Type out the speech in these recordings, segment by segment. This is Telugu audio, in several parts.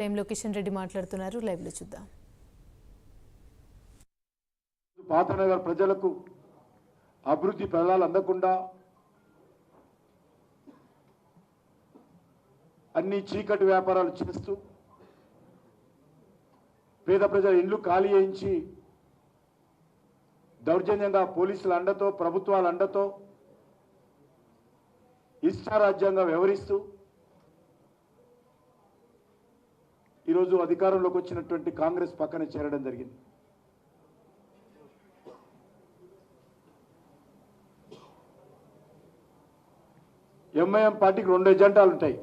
టైంలో కిషన్ రెడ్డి మాట్లాడుతున్నారు. లైవ్లో చూద్దాం. పాతనగర్ ప్రజలకు అభివృద్ధి ఫలాలు అందకుండా అన్ని చీకటి వ్యాపారాలు చేస్తూ పేద ప్రజల ఇండ్లు ఖాళీ చేయించి దౌర్జన్యంగా పోలీసుల అండతో ప్రభుత్వాల అండతో ఇష్టారాజ్యంగా వ్యవహరిస్తూ ఈరోజు అధికారంలోకి వచ్చినటువంటి కాంగ్రెస్ పక్కన చేరడం జరిగింది. ఎంఐఎం పార్టీకి రెండు ఎజెండాలు ఉంటాయి.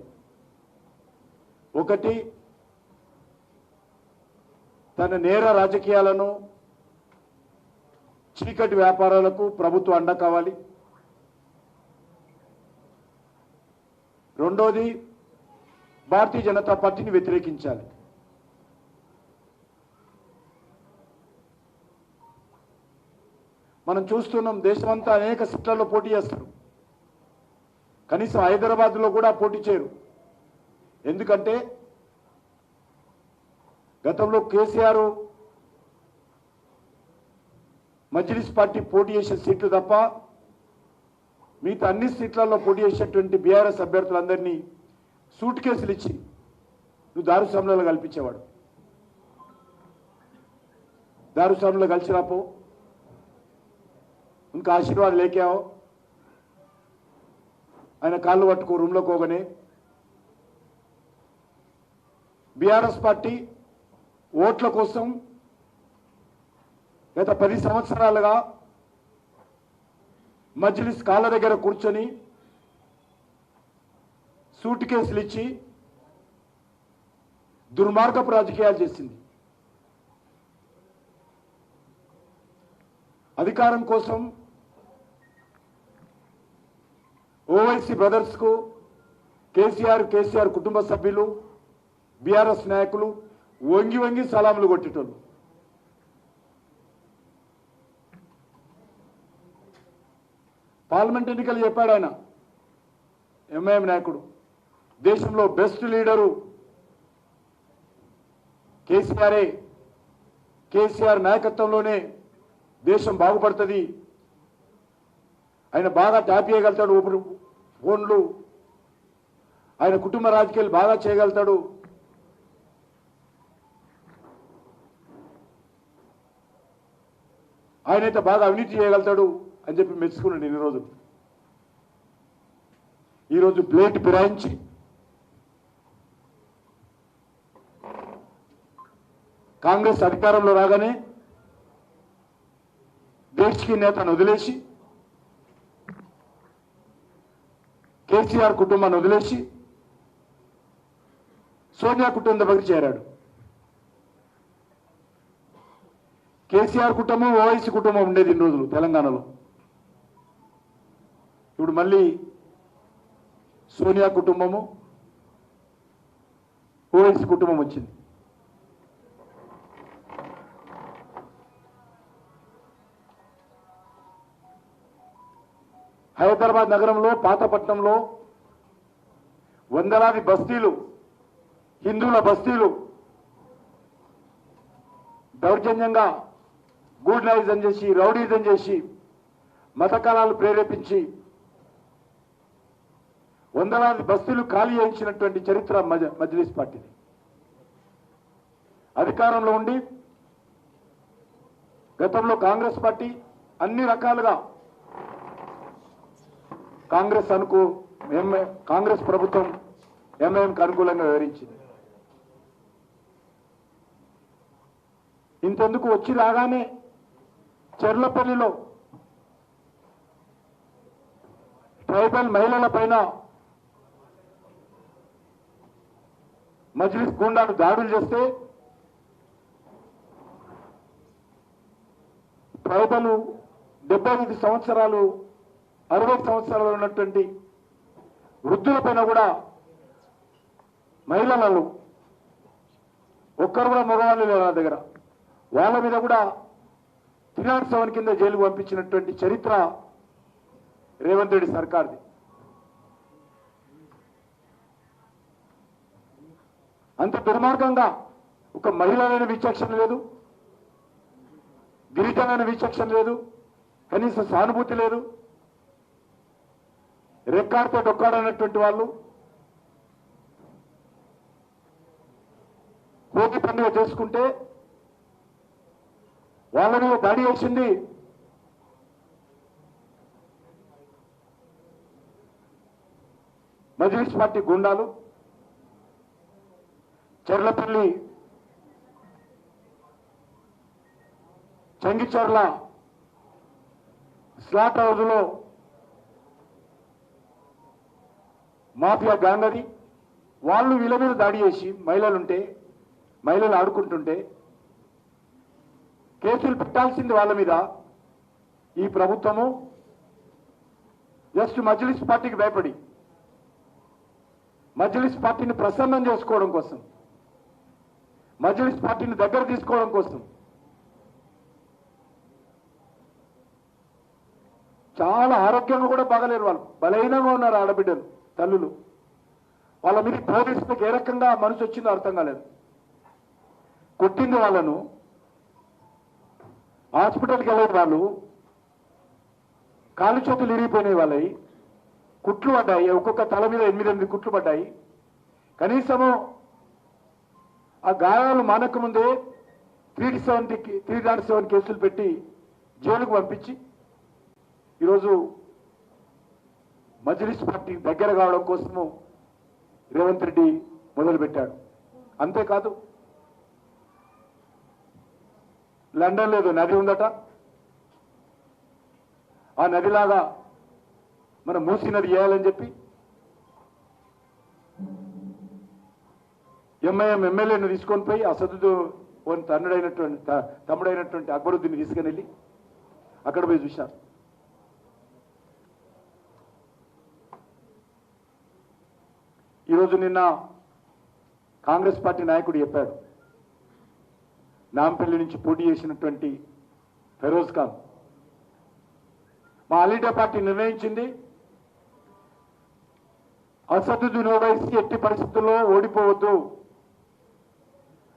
ఒకటి తన నేర రాజకీయాలను చీకటి వ్యాపారాలకు ప్రభుత్వం అండ కావాలి. రెండోది భారతీయ జనతా పార్టీని వ్యతిరేకించాలి. మనం చూస్తున్నాం దేశమంతా అనేక సీట్లలో పోటీ చేస్తారు. కనీసం హైదరాబాద్లో కూడా పోటీ చేయరు. ఎందుకంటే గతంలో కేసీఆర్ మజ్లిస్ పార్టీ పోటీ చేసే సీట్లు తప్ప మిగతా అన్ని సీట్లలో పోటీ చేసేటువంటి బీఆర్ఎస్ అభ్యర్థులందరినీ సూట్ కేసులు ఇచ్చి నువ్వు దారుస్వాములలో కల్పించేవాడు. దారుస్వాములో కలిసి రాపో. ఇంకా ఆశీర్వాదం లేకావో. ఆయన కాళ్ళు పట్టుకో రూమ్లో పోగానే బీఆర్ఎస్ పార్టీ ఓట్ల కోసం గత పది సంవత్సరాలుగా మజ్లిస్ కాళ్ళ దగ్గర కూర్చొని సూట్ కేసులు ఇచ్చి దుర్మార్గపు రాజకీయాలు చేసింది. అధికారం కోసం ఓవైసీ బ్రదర్స్కు కేసీఆర్ కేసీఆర్ కుటుంబ సభ్యులు బీఆర్ఎస్ నాయకులు వంగి వంగి సలాములు కొట్టేటోళ్ళు. పార్లమెంట్ ఎన్నికలు చెప్పాడు ఆయన ఎంఐఎం నాయకుడు. దేశంలో బెస్ట్ లీడరు కేసీఆరే. కేసీఆర్ నాయకత్వంలోనే దేశం బాగుపడుతుంది. ఆయన బాగా ట్యాప్ చేయగలుగుతాడు ఇప్పుడు ఫోన్లు. ఆయన కుటుంబ రాజకీయాలు బాగా చేయగలుగుతాడు. ఆయనైతే బాగా అవినీతి చేయగలుగుతాడు అని చెప్పి మెచ్చుకున్నాడు ఇన్ని రోజులు ఈరోజు ప్లేట్ ఫిరాయించి కాంగ్రెస్ అధికారంలో రాగానే దేశకి నేతను వదిలేసి కేసీఆర్ కుటుంబాన్ని వదిలేసి సోనియా కుటుంబం దగ్గరికి చేరాడు. కేసీఆర్ కుటుంబం ఓవైసీ కుటుంబం ఉండేది ఇన్ని రోజులు తెలంగాణలో. ఇప్పుడు మళ్ళీ సోనియా కుటుంబము ఓవైసీ కుటుంబం వచ్చింది. హైదరాబాద్ నగరంలో పాతపట్నంలో వందలాది బస్తీలు హిందువుల బస్తీలు దౌర్జన్యంగా గూడ్నైజం చేసి రౌడీజం చేసి మత కళాలు ప్రేరేపించి వందలాది బస్తీలు ఖాళీ చేయించినటువంటి చరిత్ర మజ- మజ్లిస్ పార్టీది. అధికారంలో ఉండి గతంలో కాంగ్రెస్ పార్టీ అన్ని రకాలుగా కాంగ్రెస్ అనుకూ ఎంఐ కాంగ్రెస్ ప్రభుత్వం ఎంఐఎంకి అనుకూలంగా వివరించింది ఇంతెందుకు వచ్చి రాగానే చెర్లపల్లిలో ట్రైబల్ మహిళల పైన మజ్లిస్ గుండాలు దాడులు చేస్తే ట్రైబల్ డెబ్బై ఐదు సంవత్సరాలు అరవై సంవత్సరాలు ఉన్నటువంటి వృద్ధుల పైన కూడా మహిళలను ఒక్కరు కూడా మగవాళ్ళు లేరు నా దగ్గర. వాళ్ళ మీద కూడా త్రినాథ్ సెవెన్ కింద జైలుకు పంపించినటువంటి చరిత్ర రేవంత్ రెడ్డి సర్కార్ది. అంత దుర్మార్గంగా ఒక మహిళలైన విచక్షణ లేదు గిరిజనైన విచక్షణ లేదు కనీస సానుభూతి లేదు. రెక్కాడితే డొక్కాడనటువంటి వాళ్ళు భోగి పండుగ చేసుకుంటే వాళ్ళ మీద దాడి చేసింది మజిలిస్ పార్టీ గుండాలు చెర్లపల్లి చంగిచర్ల స్లాట్ హౌస్లో మాఫియా గ్యాంగ్ అది వాళ్ళు వీళ్ళ మీద దాడి చేసి మహిళలుంటే మహిళలు ఆడుకుంటుంటే కేసులు పెట్టాల్సింది వాళ్ళ మీద. ఈ ప్రభుత్వము జస్ట్ మజ్లిస్ పార్టీకి భయపడి మజ్లిస్ పార్టీని ప్రసన్నం చేసుకోవడం కోసం మజ్లిస్ పార్టీని దగ్గర తీసుకోవడం కోసం చాలా ఆరోగ్యంగా కూడా బాగలేరు వాళ్ళు. బలహీనంగా ఉన్నారు ఆడబిడ్డలు. తల్లులు. వాళ్ళ మీద పోలీసులకు ఏ రకంగా మనసు వచ్చిందో అర్థం కాలేదు. కొట్టింది వాళ్ళను. హాస్పిటల్కి వెళ్ళేది వాళ్ళు. కాలు చేతులు ఇరిగిపోయినాయి వాళ్ళవి కుట్లు పడ్డాయి. ఒక్కొక్క తల మీద ఎనిమిది ఎనిమిది కుట్లు పడ్డాయి. కనీసము ఆ గాయాలు మానకముందే three seven three not seven కేసులు పెట్టి జైలుకు పంపించి ఈరోజు మజ్లిస్ పార్టీ దగ్గర కావడం కోసము రేవంత్ రెడ్డి మొదలుపెట్టాడు. అంతేకాదు లండన్ లేదు నది ఉందట. ఆ నదిలాగా మన మూసి నది చేయాలని చెప్పి ఎంఐఎం ఎమ్మెల్యేను తీసుకొని పోయి అసదుతో తన్నుడైనటువంటి తమ్ముడైనటువంటి అక్బరుద్దీన్ని తీసుకుని వెళ్ళి అక్కడ పోయి చూశారు. ఈరోజు నిన్న కాంగ్రెస్ పార్టీ నాయకుడు చెప్పాడు నాంపల్లి నుంచి పోటీ చేసినటువంటి ఫెరోజ్ ఖాన్ మా అలీడా పార్టీ నిర్ణయించింది అసదుద్దీన్ ఓవైసీ ఎట్టి పరిస్థితుల్లో ఓడిపోవద్దు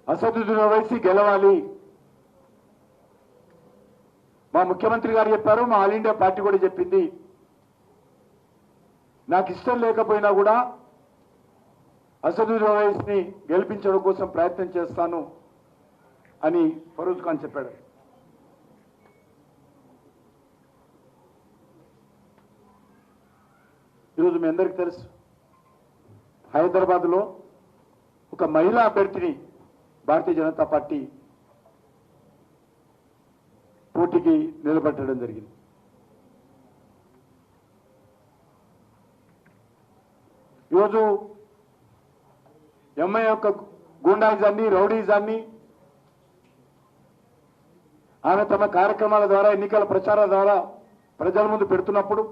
అసదుద్దీన్ ఓవైసీ గెలవాలి. మా ముఖ్యమంత్రి గారు చెప్పారు మా ఆల్ ఇండియా పార్టీ కూడా చెప్పింది నాకు ఇష్టం లేకపోయినా కూడా అసదుద్దీన్ ఓవైసీని గెలిపించడం కోసం ప్రయత్నం చేస్తాను అని ఫరూజ్ ఖాన్ చెప్పాడు. ఈరోజు మీ అందరికీ తెలుసు హైదరాబాద్లో ఒక మహిళా అభ్యర్థిని భారతీయ జనతా పార్టీ పోటీకి నిలబెట్టడం జరిగింది. ఈరోజు ఎంఐ యొక్క గుండాయిజాన్ని రౌడీజాన్ని ఆమె తమ కార్యక్రమాల ద్వారా ఎన్నికల ప్రచారాల ద్వారా ప్రజల ముందు పెడుతున్నప్పుడు